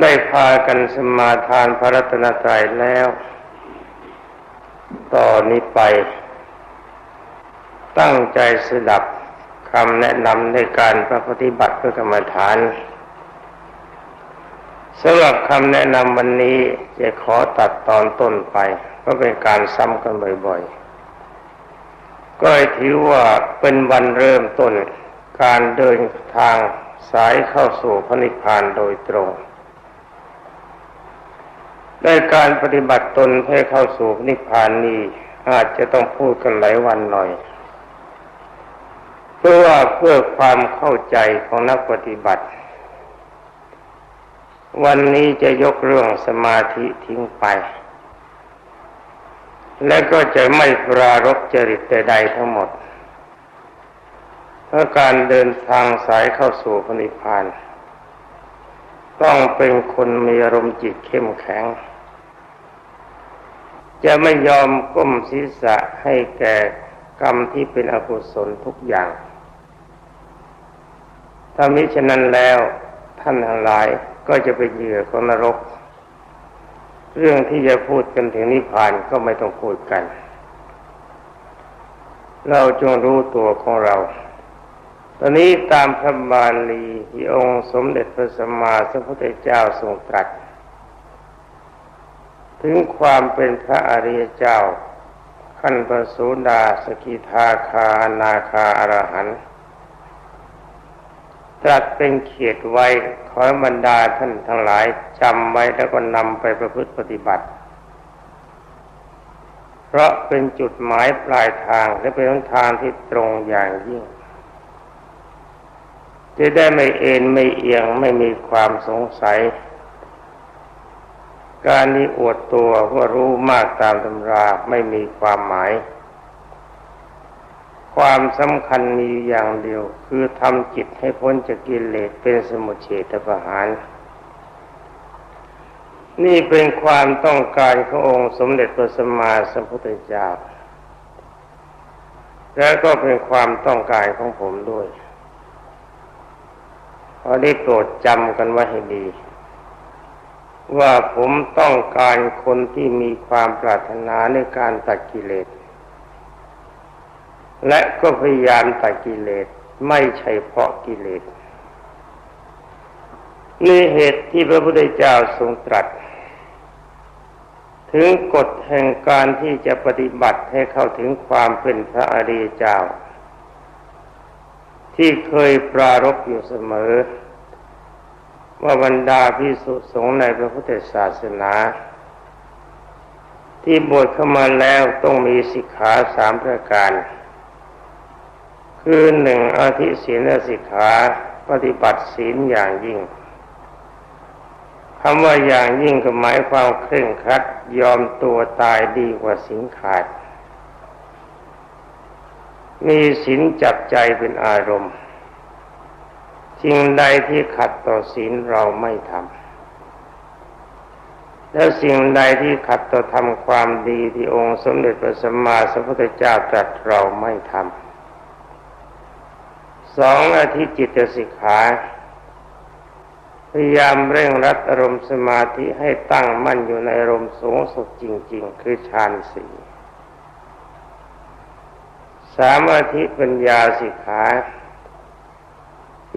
ได้พากันสมาทานพระรัตนตรัยแล้ว ต่อนนี้ไป ตั้งใจสดับคำแนะนำในการประปฏิบัติเพื่อกรรมฐานสำหรับคำแนะนำวันนี้จะขอตัดตอนต้นไป เพราะเป็นการซ้ำกันบ่อยๆ ก็ถือว่าเป็นวันเริ่มต้นการเดินทางสายเข้าสู่พระนิพพานโดยตรง ได้การปฏิบัติตนให้เข้าสู่นิพพานนี้อาจจะต้องพูดกันหลายวันหน่อย เพื่อว่าเพื่อความเข้าใจของนักปฏิบัติ วันนี้จะยกเรื่องสมาธิทิ้งไป และก็จะไม่ปรารบจริตใดๆทั้งหมดเพราะการเดินทางสายเข้าสู่พนิพพาน ต้องเป็นคนมีอารมณ์จิตเข้มแข็ง จะไม่ยอมก้มศีรษะให้แก่กรรมที่เป็นอกุศลทุกอย่างถ้ามิฉะนั้นแล้วท่านทั้งหลายก็จะเป็นเหยื่อของนรก เรื่องที่จะพูดกันถึงนิพพานก็ไม่ต้องพูดกัน เราจงรู้ตัวของเรา ตอนนี้ตามพระบาลีที่องค์สมเด็จพระสัมมาสัมพุทธเจ้าทรงตรัส ถึงความเป็นพระอริยเจ้า ขั้นประสูดาสกิทาคานาคาอรหันตรัสเป็นเขียดไว้ขอบรรดาท่านทั้งหลายจำไว้แล้วก็นำไปประพฤติปฏิบัติ เพราะเป็นจุดหมายปลายทางและเป็นทางที่ตรงอย่างยิ่งจะได้ไม่เอ็นไม่เอียงไม่มีความสงสัย การนี้อวดตัวว่ารู้มากตามตำราไม่มีความหมาย ความสำคัญมีอย่างเดียว คือทำจิตให้พ้นจากกิเลสเป็นสมุทเฉทประหาร นี่เป็นความต้องการขององค์สมเด็จพระสัมมาสัมพุทธเจ้า และก็เป็นความต้องการของผมด้วย ขอได้โปรดจำกันไว้ให้ดี ว่าผมต้องการคนที่มีความปรารถนาในการตัดกิเลส และก็พยายามตัดกิเลสไม่ใช่เพราะกิเลสนี่เหตุที่พระพุทธเจ้าทรงตรัส ถึงกฎแห่งการที่จะปฏิบัติให้เข้าถึงความเป็นพระอริยเจ้า ที่เคยปรารบอยู่เสมอ ว่าบรรดาพิสุสงฆ์ในพระพุทธศาสนา ที่บวชเข้ามาแล้วต้องมีสิกขาสามประการ คือหนึ่งอาทิศีลสิกขาปฏิบัติศีลอย่างยิ่งคำว่าอย่างยิ่งก็หมายความเคร่งครัดยอมตัวตายดีกว่าสินขาด มีศีลจับใจเป็นอารมณ์ สิ่งใดที่ขัดต่อศีลเราไม่ทำแล้วสิ่งใดที่ขัดต่อทำความดีที่องค์สมเด็จพระสัมมาสัมพุทธเจ้าตรัสเราไม่ทำสองอาทิจิตสิกขาพยายามเร่งรัดอารมณ์สมาธิให้ตั้งมั่นอยู่ในอารมณ์สูงสุดจริง ๆ คือฌานสี่สามอาทิปัญญาสิกขา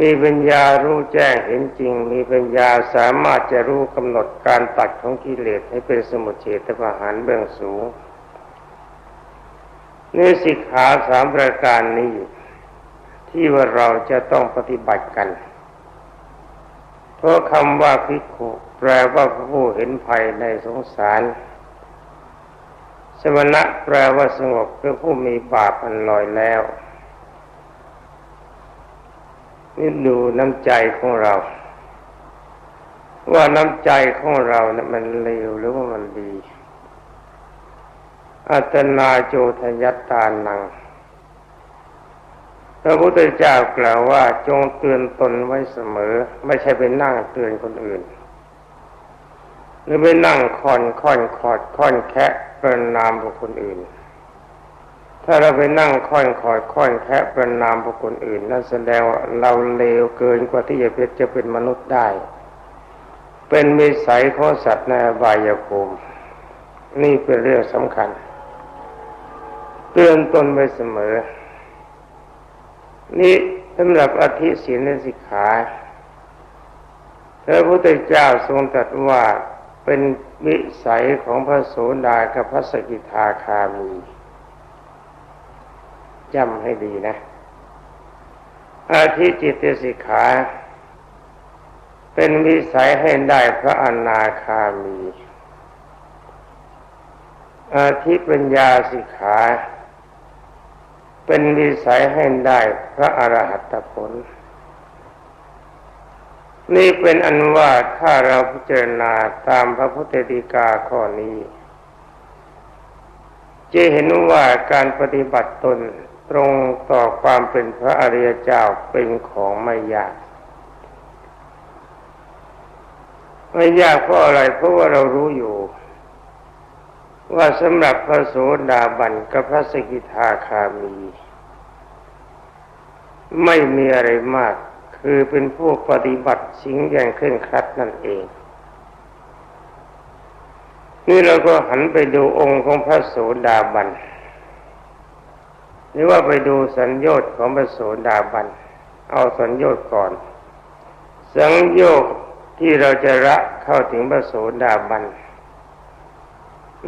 มีปัญญารู้แจ้งเห็นจริง มีปัญญาสามารถจะรู้กำหนดการตัดของกิเลสให้เป็นสมุทเฉทประหารเบื้องสูงนี่สิกขาสามประการนี้ ที่ว่าเราจะต้องปฏิบัติกัน เพราะคำว่าพิขุแปลว่าผู้เห็นภัยในสงสาร สมณะแปลว่าสงบคือผู้มีบาปอันลอยแล้ว นี่ดูน้ำใจของเรา ว่าน้ำใจของเราเนะี่ยมันเลวหรือว่ามันดี อัตนาโจทยัตตานัง พระพุทธเจ้ากล่าวว่าจงเตือนตนไว้เสมอ ไม่ใช่ไปนั่งเตือนคนอื่น หรือไปนั่งคอนค่อนคอดค่อนแคะประนามบุคคลอื่น ถ้าเราไปนั่งค่อนคอดค่อนแคะประนามบุคคลอื่น นั่นแสดงว่าเราเลวเกินกว่าที่จะเป็นจะเป็นมนุษย์ได้ เป็นมิสัยของสัตว์ในอบายภูมินี่เป็นเรื่องสำคัญ เตือนตนไว้เสมอ นี่สำหรับอธิศีลสิกขาพระพุทธเจ้าทรงตรัสว่าเป็นวิสัยของพระโสดากับพระสกิทาคามี จำให้ดีนะ อาทิจิตสิกขา เป็นวิสัยให้ได้พระอนาคามี อาทิปัญญาสิกขา เป็นวิสัยให้ได้พระอรหัตผล นี่เป็นอันว่าถ้าเราพิจารณาตามพระพุทธดีกาข้อนี้ จะเห็นว่าการปฏิบัติตนตรงต่อความเป็นพระอริยเจ้าเป็นของไม่ยาก ไม่ยากเพราะอะไรเพราะว่าเรารู้อยู่ ว่าสำหรับพระโสดาบันกับพระสกิทาคามี ไม่มีอะไรมาก คือเป็นผู้ปฏิบัติสิ่งอย่างเคร่งครัดนั่นเอง นี่เราก็หันไปดูองค์ของพระโสดาบันหรือว่าไปดูสัญญต์ของพระโสดาบันเอาสัญญต์ก่อน สัญญต์ที่เราจะระเข้าถึงพระโสดาบัน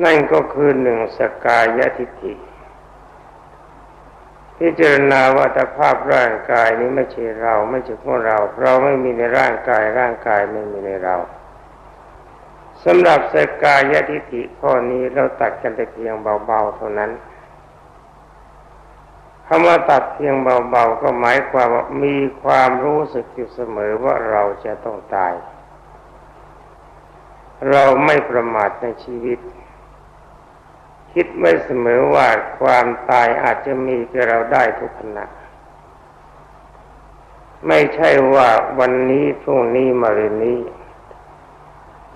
นั่นก็คือหนึ่งสกายทิฏฐิพิจารณาว่าสภาพร่างกายนี้ไม่ใช่เรา ไม่ใช่พวกเรา เราไม่มีในร่างกายร่างกายไม่มีในเรา สำหรับสกายทิฏฐิข้อนี้เราตัดกันแต่เพียงเบาๆเท่านั้นคำว่าตัดเพียงเบาๆก็หมายความว่ามีความรู้สึกอยู่เสมอว่าเราจะต้องตาย เราไม่ประมาทในชีวิต คิดไว้เสมอว่าความตายอาจจะมีกับเราได้ทุกขณะไม่ใช่ว่าวันนี้พรุ่งนี้มาเรืนนี้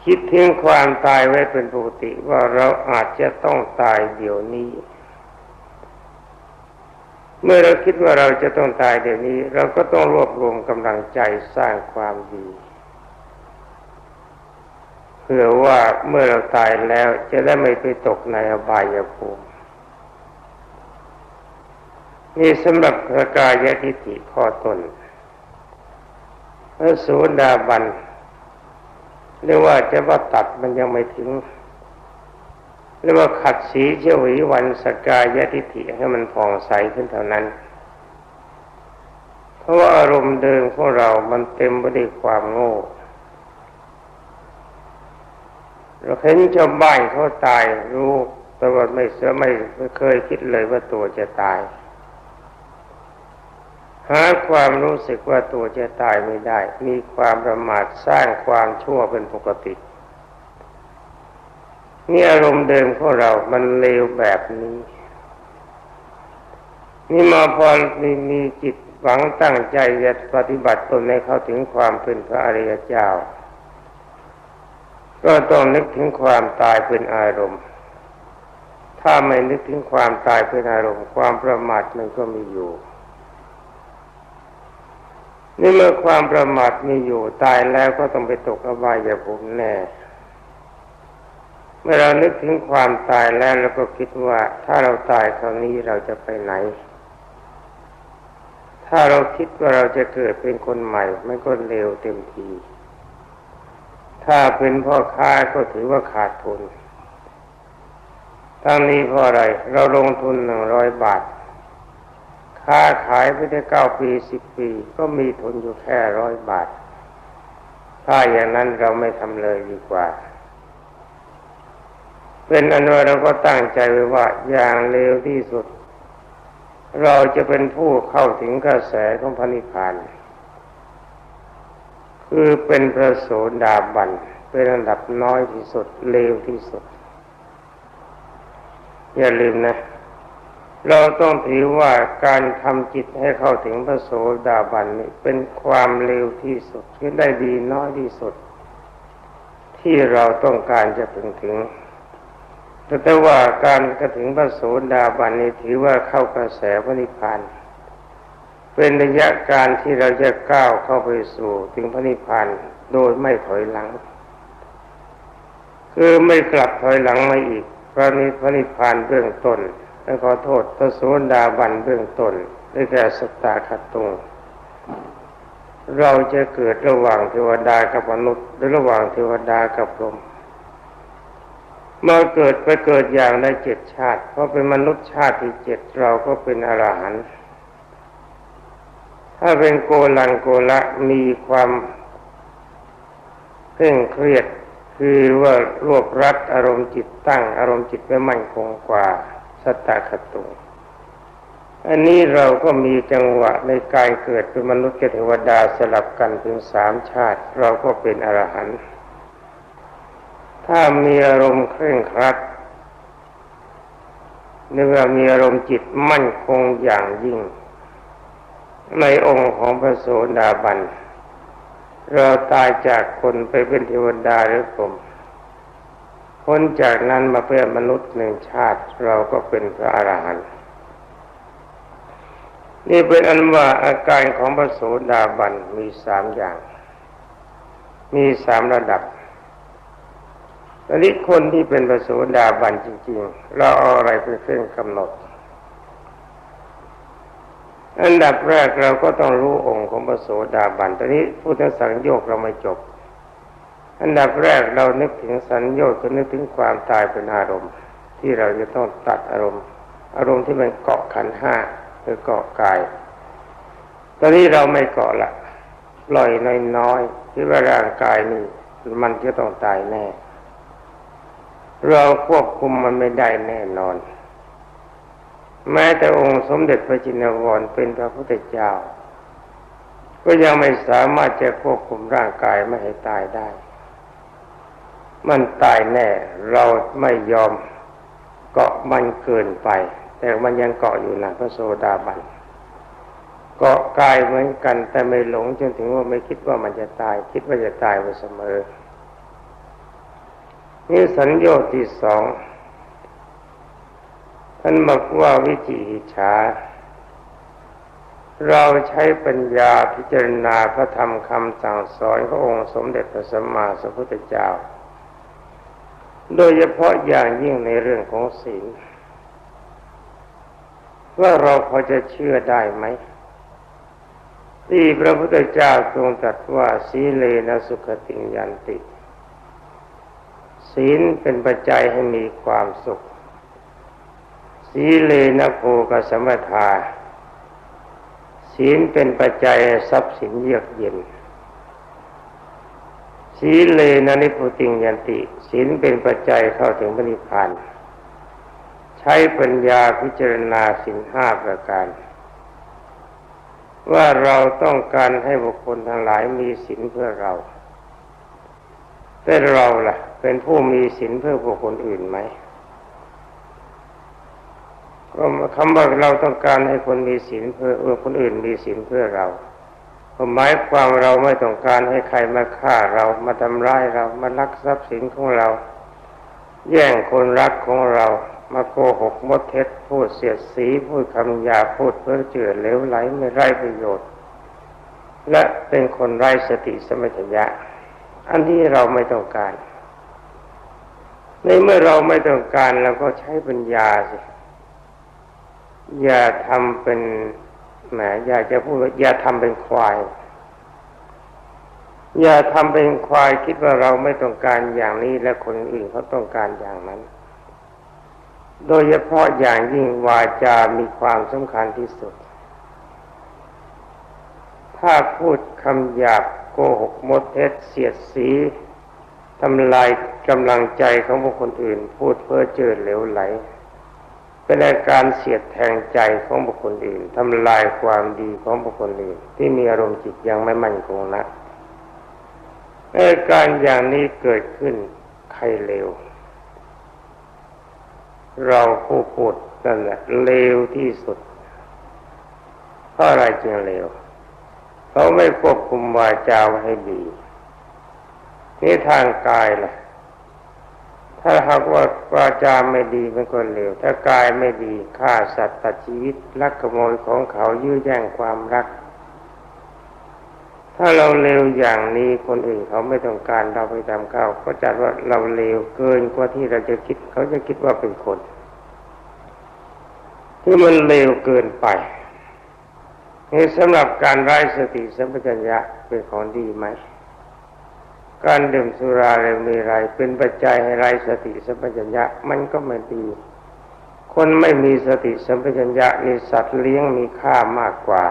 คิดถึงความตายไว้เป็นปกติว่าเราอาจจะต้องตายเดี๋ยวนี้ เมื่อเราคิดว่าเราจะต้องตายเดี๋ยวนี้ เราก็ต้องรวบรวมกำลังใจสร้างความดีเพื่อว่าเมื่อเราตายแล้วจะได้ไม่ไปตกในอบายภูมินี่สำหรับพระกายทิฏฐิข้อต้นพระสูดาบัน เรียกว่าจะว่าตัดมันยังไม่ถึงเรียกว่าขัดสีเฉวีวันสกายทิฏฐิให้มันผ่องใสขึ้นเท่านั้น เพราะว่าอารมณ์เดิมของเรามันเต็มไปด้วยความโง่ เราเห็นชาวบ้านเขาตายรู้แต่ว่าไม่เสือไม่เคยคิดเลยว่าตัวจะตาย หาความรู้สึกว่าตัวจะตายไม่ได้ มีความประมาทสร้างความชั่วเป็นปกตินี่อารมณ์เดิมของเรา มันเลวแบบนี้ นี่มาพอมีมีจิตหวังตั้งใจจะปฏิบัติตนให้เข้าถึงความเป็นพระอริยเจ้า ก็ต้องนึกถึงความตายเป็นอารมณ์ ถ้าไม่นึกถึงความตายเป็นอารมณ์ ความประมาทมันก็มีอยู่ นี่เมื่อความประมาทมีอยู่ตายแล้วก็ต้องไปตกอบายภูมิแน่ เมื่อเรานึกถึงความตายแล้วเราก็คิดว่าถ้าเราตายคราวนี้เราจะไปไหน ถ้าเราคิดว่าเราจะเกิดเป็นคนใหม่มันก็เร็วเต็มที ถ้าเป็นพ่อค้าก็ถือว่าขาดทุนทั้งนี้เพราะอะไร เราลงทุนหนึ่งร้อยบาท ค้าขายไปได้เก้าปีสิบปี ก็มีทุนอยู่แค่ร้อยบาท ถ้าอย่างนั้นเราไม่ทำเลยดีกว่า เป็นอันว่าเราก็ตั้งใจไว้ว่าอย่างเร็วที่สุด เราจะเป็นผู้เข้าถึงกระแสของพระนิพพานคือเป็นพระโสดาบันเป็นระดับน้อยที่สุดเลวที่สุด อย่าลืมนะ เราต้องถือว่าการทำจิตให้เข้าถึงพระโสดาบันนี่เป็นความเลวที่สุดคือได้ดีน้อยที่สุด ที่เราต้องการจะถึงถึงแต่ว่าการกระถึงพระโสดาบันนี้ถือว่าเข้ากระแสพระนิพพานเป็นระยะการที่เราจะก้าวเข้าไปสู่ถึงพระนิพพานโดยไม่ถอยหลัง คือไม่กลับถอยหลังมาอีกพระนิพพนิพพานเบื้องต้น และขอโทษพระโสดาบันเบื้องต้นได้แก่สตาคตุงเราจะเกิดระหว่างเทวดากับมนุษย์หรือระหว่างเทวดากับพรหมเมื่อเกิดไปเกิดอย่างได้เจ็ดชาติ เพราะเป็นมนุษย์ชาติที่เจ็ดเราก็เป็นอรหันต์ถ้าเป็นโกลังโกละมีความเคร่งเครียดคือว่ารวบรัดอารมณ์จิตตั้ง อารมณ์จิตไว้มั่นคงกว่า สตตาคตุอันนี้เราก็มีจังหวะในการเกิดเป็นมนุษย์กับเทวดาสลับกันถึงสามชาติ เราก็เป็นอรหันต์ถ้ามีอารมณ์เคร่งครัดเนื่อมีอารมณ์จิตมั่นคงอย่างยิ่ง ในองค์ของพระโสดาบัน เราตายจากคนไปเป็นเทวดาหรือผม พ้นจากนั้นมาเป็นมนุษย์หนึ่งชาติเราก็เป็นพระอรหันต์นี่เป็นอันว่าอาการของพระโสดาบันมีสามอย่าง มีสามระดับตอนนี้คนที่เป็นพระโสดาบันจริง ๆ เราเอาอะไรเป็นเครื่องกำหนด อันดับแรกเราก็ต้องรู้องค์ของพระโสดาบันตอนนี้พุทธสังโยกเราไม่จบ อันดับแรกเรานึกถึงสัญโยกคือนึกถึงความตายเป็นอารมณ์ ที่เราจะต้องตัดอารมณ์ อารมณ์ที่มันเกาะขันห้าคือเกาะกาย ตอนนี้เราไม่เกาะละปล่อยน้อยๆที่ว่าร่างกายนี่มันจะต้องตายแน่ เราควบคุมมันไม่ได้แน่นอน แม้แต่องค์สมเด็จพระจินวรเป็นพระพุทธเจ้า ก็ยังไม่สามารถจะควบคุมร่างกายไม่ให้ตายได้ มันตายแน่ เราไม่ยอมเกาะมันเกินไป แต่มันยังเกาะอยู่นะพระโสดาบันเกาะกายเหมือนกัน แต่ไม่หลงจนถึงว่าไม่คิดว่ามันจะตาย คิดว่าจะตายไปเสมอ นี่สัญญาที่สองท่านบอกว่าวิจิหิชาเราใช้ปัญญาพิจารณาพระธรรมคำสั่งสอนขององค์สมเด็จพระสัมมาสัมพุทธเจ้า โดยเฉพาะอย่างยิ่งในเรื่องของศีล ว่าเราพอจะเชื่อได้ไหม ที่พระพุทธเจ้าทรงตรัสว่าสีเลนะสุขติยันติ ศีลเป็นปัจจัยให้มีความสุข สีเลนะโภกสมถาศีลเป็นปัจจัยทรัพย์สินเยือกเย็น สีเลนะนิพุติยันติศีลเป็นปัจจัยเข้าถึงพระนิพพานใช้ปัญญาพิจารณาสินห้าประการ ว่าเราต้องการให้บุคคลทั้งหลายมีสินเพื่อเรา แต่เราล่ะ เป็นผู้มีสินเพื่อบุคคลอื่นไหมก็คำว่าเราต้องการให้คนมีสินเพื่อเออคนอื่นมีสินเพื่อเรา หมายความเราไม่ต้องการให้ใครมาฆ่าเรามาทำร้ายเรามาลักทรัพย์สินของเรา แย่งคนรักของเรา มาโกหกมดเท็จพูดเสียดสีพูดคำหยาพูดเพ้อเจือเลวไหลไม่ไร้ประโยชน์ และเป็นคนไร้สติสมัญญะ อันที่เราไม่ต้องการ ในเมื่อเราไม่ต้องการเราก็ใช้ปัญญาสิอย่าทำเป็น แหมอยากจะพูดว่าอย่าทำเป็นควาย อย่าทำเป็นควายคิดว่าเราไม่ต้องการอย่างนี้และคนอื่นเขาต้องการอย่างนั้น โดยเฉพาะอย่างยิ่งวาจามีความสำคัญที่สุด ถ้าพูดคำหยาบโกหกมดเท็จเสียดสีทำลายกำลังใจของบุคคลอื่น พูดเพ้อเจ้อเหลวไหล เป็นอาการเสียดแทงใจของบุคคลอื่นทำลายความดีของบุคคลอื่น ที่มีอารมณ์จิตยังไม่มั่นคงนะอาการอย่างนี้เกิดขึ้นใครเลวเราผู้พูดนั่นแหละเลวที่สุดเพราะอะไรจึงเลวเขาไม่ควบคุมวาจาให้ดีนี่ทางกายล่ะ ถ้าหากว่าวาจาไม่ดีมันก็เลว ถ้ากายไม่ดีฆ่าสัตว์ตัดชีวิตลักขโมยของเขายื้อแย่งความรัก ถ้าเราเลวอย่างนี้คนอื่นเขาไม่ต้องการเราไปทำเขาก็จัดว่าเราเลวเกินกว่าที่เราจะคิด เขาจะคิดว่าเป็นคน ที่มันเลวเกินไปนี่สำหรับการไร้สติสัมปชัญญะเป็นของดีไหม การดื่มสุราเรมีไรเป็นปัจจัยให้ไรสติสัมปชัญญะมันก็ไม่ดี คนไม่มีสติสัมปชัญญะนี่สัตว์เลี้ยงมีค่ามากกว่า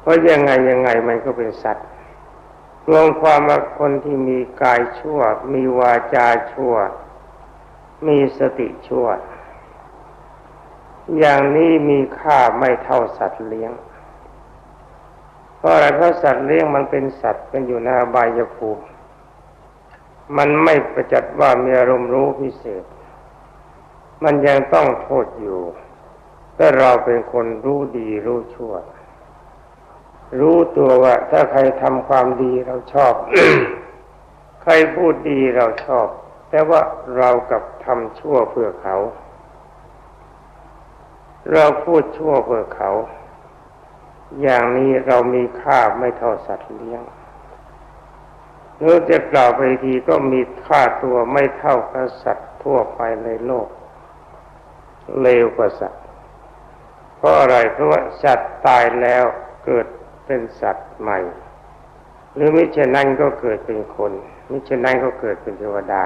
เพราะยังไงยังไงมันก็เป็นสัตว์รวมความว่าคนที่มีกายชั่ว มีวาจาชั่ว มีสติชั่ว อย่างนี้มีค่าไม่เท่าสัตว์เลี้ยง เพราะอะไรเพราะสัตว์เลี้ยงมันเป็นสัตว์เป็นอยู่ในอบายภูมิมันไม่ประจัดว่ามีอารมณ์รู้พิเศษ มันยังต้องโทษอยู่แต่เราเป็นคนรู้ดีรู้ชั่ว รู้ตัวว่า ถ้าใครทำความดีเราชอบ ใครพูดดีเราชอบ แต่ว่าเรากับทำชั่วเพื่อเขา เราพูดชั่วเพื่อเขา อย่างนี้เรามีค่าไม่เท่าสัตว์เลี้ยงหรือจะกล่าวไปทีก็มีค่าตัวไม่เท่ากับสัตว์ทั่วไปในโลก เลวกว่าสัตว์ เพราะอะไรเพราะว่าสัตว์ตายแล้วเกิดเป็นสัตว์ใหม่ หรือมิฉะนั้นก็เกิดเป็นคน มิฉะนั้นก็เกิดเป็นเทวดา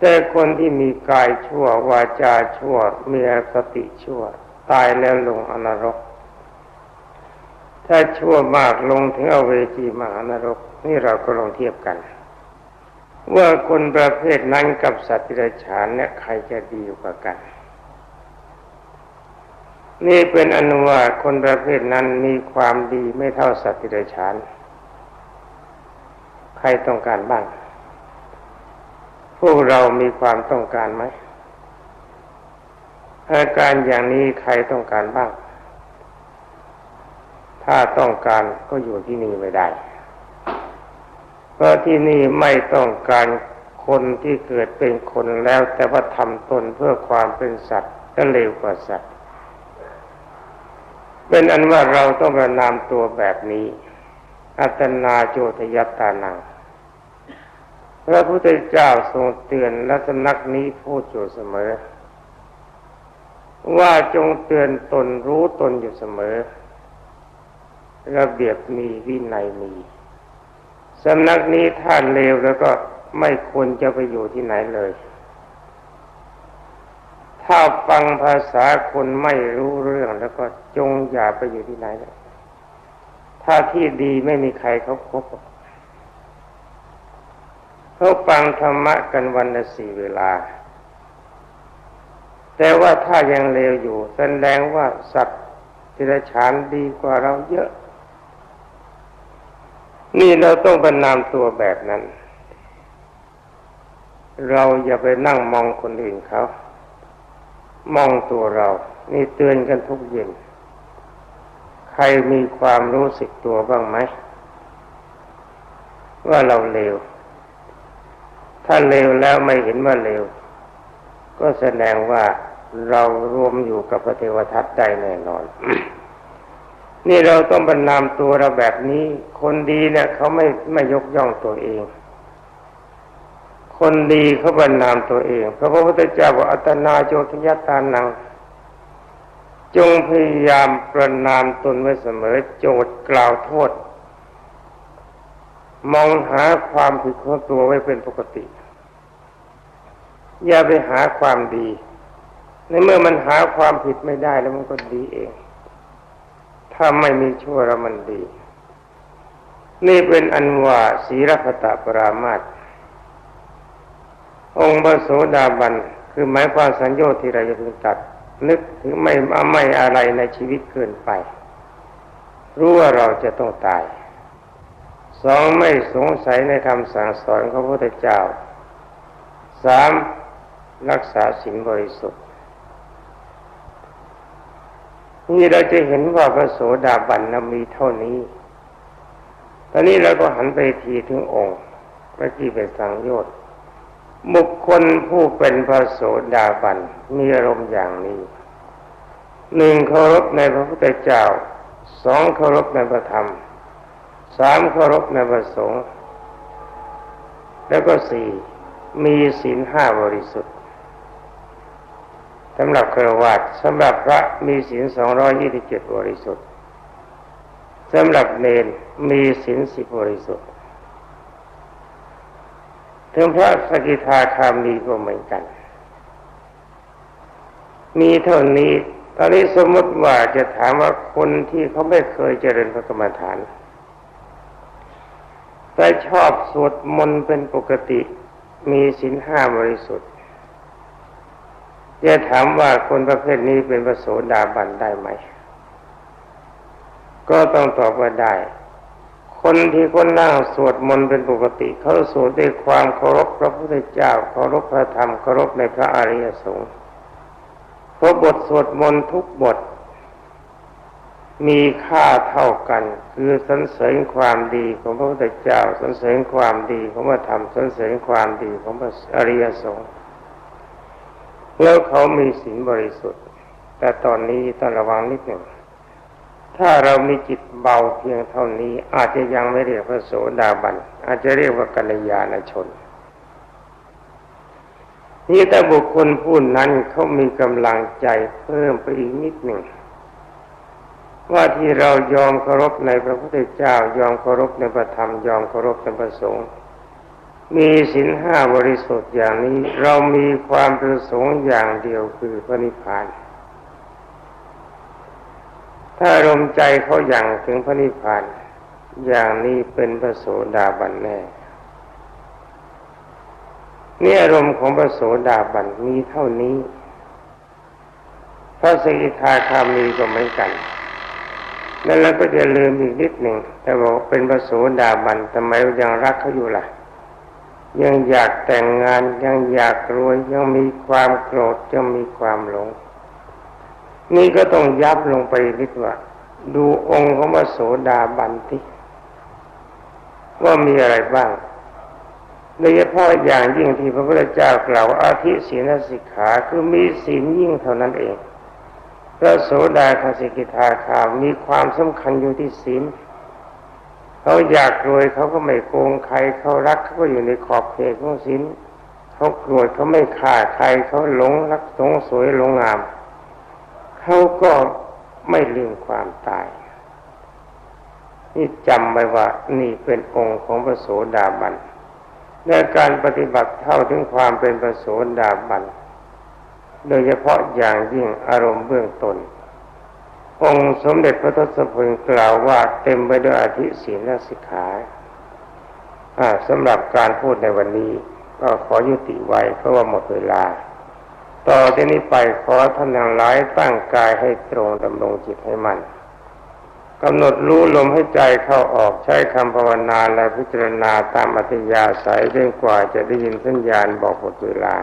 แต่คนที่มีกายชั่ววาจาชั่วมีอคติชั่ว ตายแล้วลงอนรก ถ้าชั่วมากลงถึงเอาเวจีมหานรก นี่เราก็ลองเทียบกัน ว่าคนประเภทนั้นกับสัตว์ที่ไรฉานเนี่ยใครจะดีกว่ากัน นี่เป็นอนุว่าคนประเภทนั้นมีความดีไม่เท่าสัตว์ที่ไรฉาน ใครต้องการบ้าง พวกเรามีความต้องการไหมอาการอย่างนี้ใครต้องการบ้าง ถ้าต้องการก็อยู่ที่นี่ไม่ได้ เพราะที่นี่ไม่ต้องการคนที่เกิดเป็นคนแล้ว แต่ว่าทำตนเพื่อความเป็นสัตว์ก็เลวกว่าสัตว์ เป็นอันว่าเราต้องประนามตัวแบบนี้ อัตนาโจทยตานังพระพุทธเจ้าทรงเตือนและสนักนี้พูดอยู่เสมอ ว่าจงเตือนตนรู้ตนอยู่เสมอ ระเบียบมีวินัยมีสำนักนี้ท่านเลวแล้วก็ไม่ควรจะไปอยู่ที่ไหนเลย ถ้าฟังภาษาคนไม่รู้เรื่องแล้วก็จงอย่าไปอยู่ที่ไหนเลยถ้าที่ดีไม่มีใครเขาคบเขาฟังธรรมะกันวันละสี่เวลา แต่ว่าถ้ายังเลวอยู่แสดงว่าสัตว์ที่ไรฉานดีกว่าเราเยอะ นี่เราต้องประนามตัวแบบนั้น เราอย่าไปนั่งมองคนอื่นเขามองตัวเรา นี่เตือนกันทุกเย็น ใครมีความรู้สึกตัวบ้างไหม ว่าเราเลว ถ้าเลวแล้วไม่เห็นว่าเลว ก็แสดงว่าเรารวมอยู่กับพระเทวทัตได้แน่นอน นี่เราต้องบรรนามตัวเราแบบนี้ คนดีเนี่ยเขาไม่ไม่ยกย่องตัวเอง คนดีเขาบรรนามตัวเองเพราะพระพุทธเจ้าบอกอัตนาโจทยตานัง จงพยายามประนามตนไว้เสมอโจทย์กล่าวโทษ มองหาความผิดของตัวไว้เป็นปกติ อย่าไปหาความดี ในเมื่อมันหาความผิดไม่ได้แล้วมันก็ดีเอง ถ้าไม่มีชั่วแล้วมันดี นี่เป็นอันว่าศีรพตปรามาตองค์พระโสดาบัน คือหมายความสัญญาที่เราจะพึงตัด นึกถึงไม่ไม่อะไรในชีวิตเกินไป รู้ว่าเราจะต้องตายสองไม่สงสัยในคำสั่งสอนของพระพุทธเจ้าสามรักษาศีลบริสุทธิ์ นี่เราจะเห็นว่าพระโสดาบันนมีเท่านี้ ตอนนี้เราก็หันไปทีถึงองค์เมื่อกี้เป็นสังโยชน์บุคคลผู้เป็นพระโสดาบันมีอารมณ์อย่างนี้หนึ่งเคารพในพระพุทธเจ้าสองเคารพในพระธรรมสามเคารพในพระสงฆ์แล้วก็สี่มีศีลห้าบริสุทธิ์ สำหรับครวญสำหรับพระมีศีลสองร้อยี่สิบเจ็ดบริสุทธิ์สำหรับเนนมีศีลสิบบริสุทธิ์ถึงพระสกิทาคามีก็เหมือนกัน มีเท่านี้ ตอนนี้สมมติว่าจะถามว่าคนที่เขาไม่เคยเจริญพระกรรมฐานแต่ชอบสวดมนต์เป็นปกติ มีศีลห้าบริสุทธิ์ จะถามว่าคนประเภทนี้เป็นพระโสดาบันได้ไหม ก็ต้องตอบว่าได้ คนที่คนนั่งสวดมนต์เป็นปกติ เขาสวดด้วยความเคารพพระพุทธเจ้าเคารพพระธรรมเคารพในพระอริยสงฆ์เพราะบทสวดมนต์ทุกบท มีค่าเท่ากัน คือสรรเสริญความดีของพระพุทธเจ้าสรรเสริญความดีของพระธรรมสรรเสริญความดีของพระอริยสงฆ์ แล้วเขามีศีลบริสุทธิ์ แต่ตอนนี้ต้องระวังนิดหนึ่ง ถ้าเรามีจิตเบาเพียงเท่านี้ อาจจะยังไม่เรียกพระโสดาบัน อาจจะเรียกว่ากัลยาณชน นี่แต่บุคคลผู้นั้นเขามีกำลังใจเพิ่มไปอีกนิดหนึ่งว่าที่เรายอมเคารพในพระพุทธเจ้ายอมเคารพในพระธรรมยอมเคารพในพระสงฆ์ มีศีลห้าบริสุทธิ์อย่างนี้ เรามีความประสงค์อย่างเดียวคือพระนิพพาน ถ้ารมใจเขาอย่างถึงพระนิพพาน อย่างนี้เป็นพระโสดาบันแน่นี่อารมณ์ของพระโสดาบันมีเท่านี้ พระสกิทาคามีก็เหมือนกันนั่นแล้วก็จะลืมอีกนิดหนึ่งแต่บอกเป็นพระโสดาบันทำไมยังรักเขาอยู่ล่ะ ยังอยากแต่งงานยังอยากรวยยังมีความโกรธยังมีความหลง นี่ก็ต้องยับลงไปนิดว่า ดูองค์ของพระโสดาบันที่ว่ามีอะไรบ้างโดยเฉพาะอย่างยิ่งที่พระพุทธเจ้ากล่าวอาทิศีลสิกขาคือมีศีลยิ่งเท่านั้นเองพระโสดาคสิกิทาคามีความสำคัญอยู่ที่ศีล เขาอยากรวยเขาก็ไม่โกงใครเขารักเขาก็อยู่ในขอบเขตของศีลเขาโกรธเขาไม่ฆ่าใครเขาหลงรักสงสวยหลงงามเขาก็ไม่ลืมความตาย นี่จำไว้ว่านี่เป็นองค์ของพระโสดาบันในการปฏิบัติเท่าถึงความเป็นพระโสดาบันโดยเฉพาะอย่างยิ่งอารมณ์เบื้องตน้น องค์สมเด็จพระทศพลกล่าวว่าเต็มไปด้วยอธิศีลและสิกขาสำหรับการพูดในวันนี้ ก็ขอยุติไว้เพราะว่าหมดเวลา ต่อจากนี้ไปขอท่านทั้งหลายตั้งกายให้ตรงดำรงจิตให้มันกำหนดรู้ลมให้ใจเข้าออกใช้คำภาวนาและพิจารณาตามอัธยาศัยจนกว่าจะได้ยินสัญญาณบอกหมดเวลา